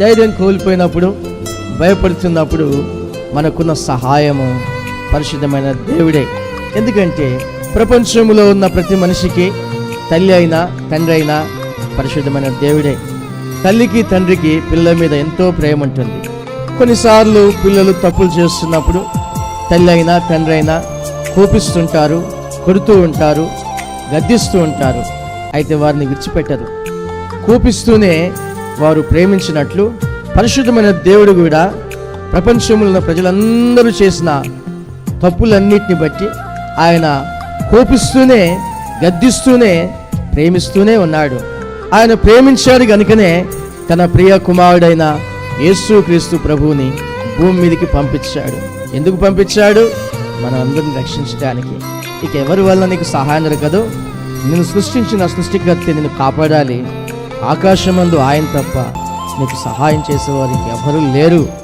ధైర్యం కోల్పోయినప్పుడు భయపడుతున్నప్పుడు మనకున్న సహాయము పరిశుద్ధమైన దేవుడే. ఎందుకంటే ప్రపంచంలో ఉన్న ప్రతి మనిషికి తల్లి అయినా తండ్రి అయినా పరిశుద్ధమైన దేవుడే. తల్లికి తండ్రికి పిల్లల మీద ఎంతో ప్రేమ ఉంటుంది. కొన్నిసార్లు పిల్లలు తప్పులు చేస్తున్నప్పుడు తల్లి అయినా తండ్రి అయినా కోపిస్తుంటారు కొడుతూ ఉంటారు గద్దిస్తూ ఉంటారు. అయితే వారిని విడిచిపెట్టరు. కోపిస్తూనే వారు ప్రేమించినట్లు పరిశుద్ధమైన దేవుడు కూడా ప్రపంచంలో ఉన్న ప్రజలందరూ చేసిన తప్పులన్నిటిని బట్టి ఆయన కోపిస్తూనే గద్దిస్తూనే ప్రేమిస్తూనే ఉన్నాడు. ఆయన ప్రేమించాడు గనుకనే తన ప్రియ కుమారుడైన యేసుక్రీస్తు ప్రభువుని భూమి మీదకి పంపించాడు. ఎందుకు పంపించాడు? మనం అందరిని రక్షించడానికి. ఇక ఎవరి వల్ల నీకు సహాయం దొరకదు నిన్ను సృష్టించిన సృష్టికర్త నేను కాపాడాలి. ఆకాశమందు ఆయన తప్ప నీకు సహాయం చేసేవారికి ఎవరు లేరు.